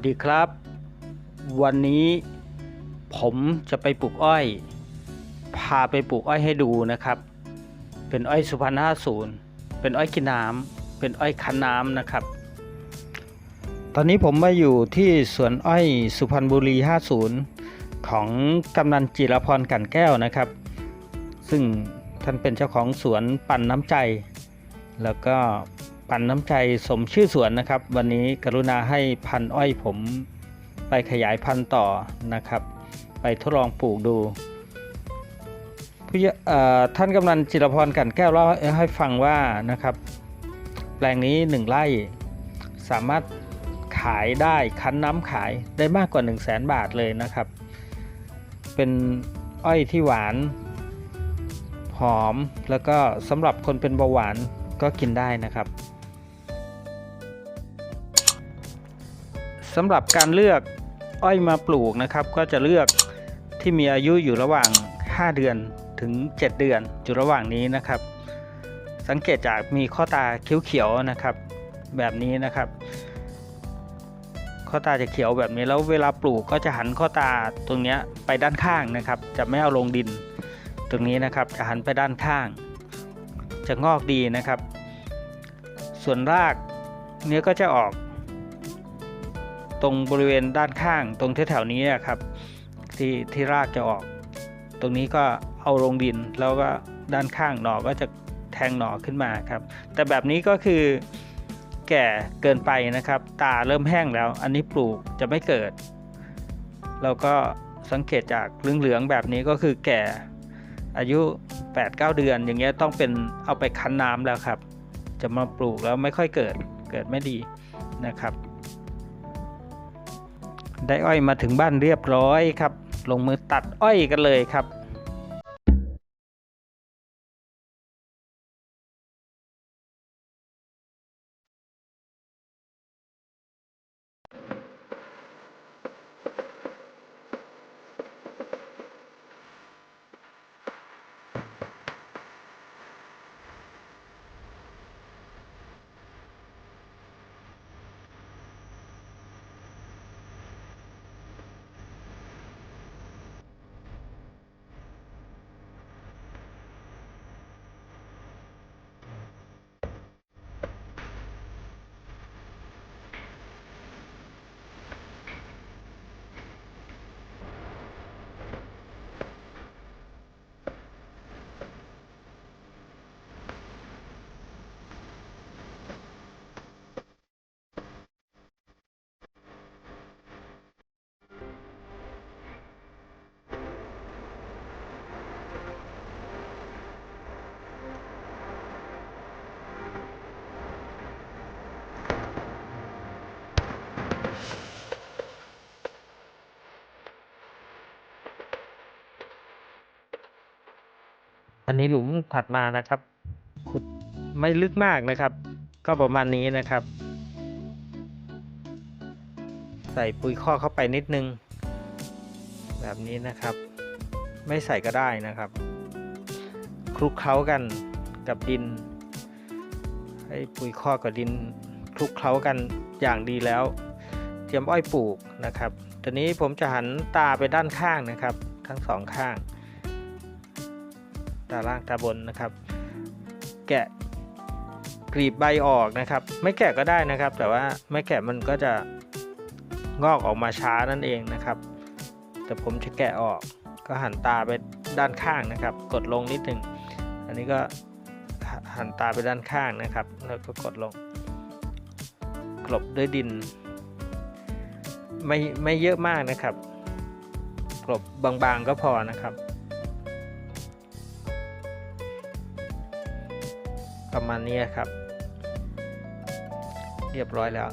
วัสดีครับ วันนี้ผมจะไปปลูกอ้อย พาไปปลูกอ้อยให้ดูนะครับ เป็นอ้อยสุพรรณห้าศูนย์เป็นอ้อยกินน้ำเป็นอ้อยคันน้ำนะครับ ตอนนี้ผมมาอยู่ที่สวนอ้อยสุพรรณบุรี 50 ของกำนันจิรพรกันแก้วนะครับ ซึ่งท่านเป็นเจ้าของสวนปั่นน้ำใจ แล้วก็ ปั่นน้ำใจสมชื่อสวนนะครับ วันนี้กรุณาให้พันอ้อยผมไปขยายพันธุ์ต่อนะครับ ไปทดลองปลูกดูท่านกำนันจิรพรกันแก้วเล่าให้ฟังว่านะครับ แปลงนี้หนึ่งไร่สามารถขายได้คั้นน้ำขายได้มากกว่า 1 0 0 0 0แบาทเลยนะครับ เป็นอ้อยที่หวาน หอมแล้วก็สำหรับคนเป็นเบาหวานก็กินได้นะครับ สำหรับการเลือกอ้อยมาปลูกนะครับ ก็จะเลือกที่มีอายุอยู่ระหว่าง 5 เดือนถึง 7 เดือนอยู่ระหว่างนี้นะครับ สังเกตจากมีข้อตาเขียวๆนะครับ แบบนี้นะครับ ข้อตาจะเขียวแบบนี้แล้วเวลาปลูกก็จะหันข้อตาตรงนี้ไปด้านข้างนะครับ จะไม่เอาลงดิน ตรงนี้นะครับจะหันไปด้านข้าง จะงอกดีนะครับ ส่วนรากเนี้ยก็จะออก ตรงบริเวณด้านข้างตรงแถวๆนี้นะครับที่ที่รากจะออก ตรงนี้ก็เอาลงดินแล้วก็ด้านข้างหน่อก็จะแทงหน่อขึ้นมาครับ แต่แบบนี้ก็คือแก่เกินไปนะครับ ตาเริ่มแห้งแล้ว อันนี้ปลูกจะไม่เกิด แล้วก็สังเกตจากเหลืองๆแบบนี้ก็คือแก่อายุ 8-9 เดือน อย่างเงี้ยต้องเป็นเอาไปคั้นน้ำแล้วครับ จะมาปลูกแล้วไม่ค่อยเกิดเกิดไม่ดีนะครับ ได้อ้อยมาถึงบ้านเรียบร้อยครับ ลงมือตัดอ้อยกันเลยครับ อันนี้หลุมถัดมานะครับ ขุดไม่ลึกมากนะครับ ก็ประมาณนี้นะครับ ใส่ปุ๋ยข้อกเข้าไปนิดนึง แบบนี้นะครับ ไม่ใส่ก็ได้นะครับ คลุกเคล้ากันกับดิน ให้ปุ๋ยข้อกับดินคลุกเคล้ากันอย่างดีแล้ว เตรียมอ้อยปลูกนะครับตอนนี้ผมจะหันตาไปด้านข้างนะครับ ทั้งสองข้าง ตาล่างตาบนนะครับ แกะกรีบใบออกนะครับ ไม่แกะก็ได้นะครับ แต่ว่าไม่แกะมันก็จะงอกออกมาช้านั่นเองนะครับ แต่ผมจะแกะออกก็หันตาไปด้านข้างนะครับ กดลงนิดหนึ่งอันนี้ก็หหันตาไปด้านข้างนะครับ แล้วก็กดลง กลบด้วยดิน ไม่ไม่เยอะมากนะครับ กลบบางๆก็พอนะครับ ประมาณนี้ครับ เรียบร้อยแล้ว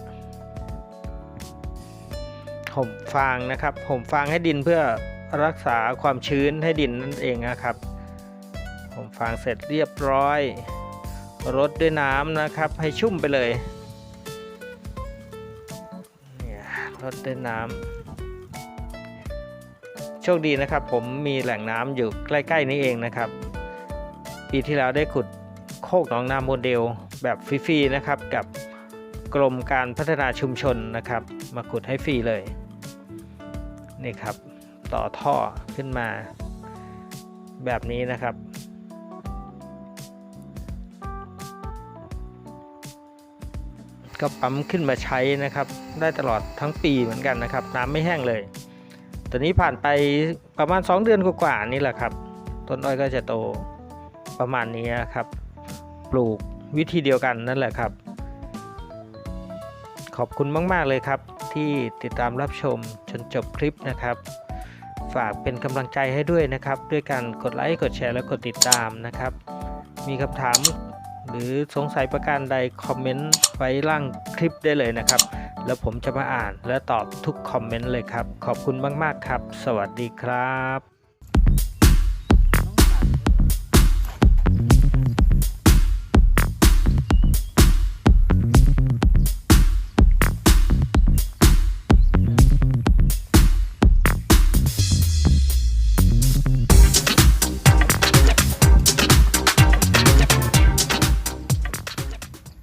ห่มฟางนะครับห่มฟางให้ดินเพื่อรักษาความชื้นให้ดินนั่นเองนะครับห่มฟางเสร็จเรียบร้อยรดด้วยน้ำนะครับ ให้ชุ่มไปเลยเนี่ยรดด้วยน้ำโชคดีนะครับ ผมมีแหล่งน้ำอยู่ใกล้ ๆ นี้เองนะครับ ปีที่แล้วได้ขุด โคกหนองนาโมเดล แบบฟรีๆนะครับ กับกรมการพัฒนาชุมชนนะครับ มาขุดให้ฟรีเลย นี่ครับ ต่อท่อขึ้นมาแบบนี้นะครับ ก็ปั๊มขึ้นมาใช้นะครับ ได้ตลอดทั้งปีเหมือนกันนะครับ น้ำไม่แห้งเลยตอนนี้ผ่านไปประมาณ 2 เดือนกว่าๆนี่แหละครับ ต้นอ้อยก็จะโตประมาณนี้ครับ ปลูกวิธีเดียวกันนั่นแหละครับ ขอบคุณมาก ๆ เลยครับ ที่ติดตามรับชมจนจบคลิปนะครับ ฝากเป็นกำลังใจให้ด้วยนะครับ ด้วยการกดไลค์กดแชร์และกดติดตามนะครับ มีคำถามหรือสงสัยประการใดคอมเมนต์ไว้ล่างคลิปได้เลยนะครับ แล้วผมจะมาอ่านและตอบทุกคอมเมนต์เลยครับ ขอบคุณมาก ๆ ครับ สวัสดีครับ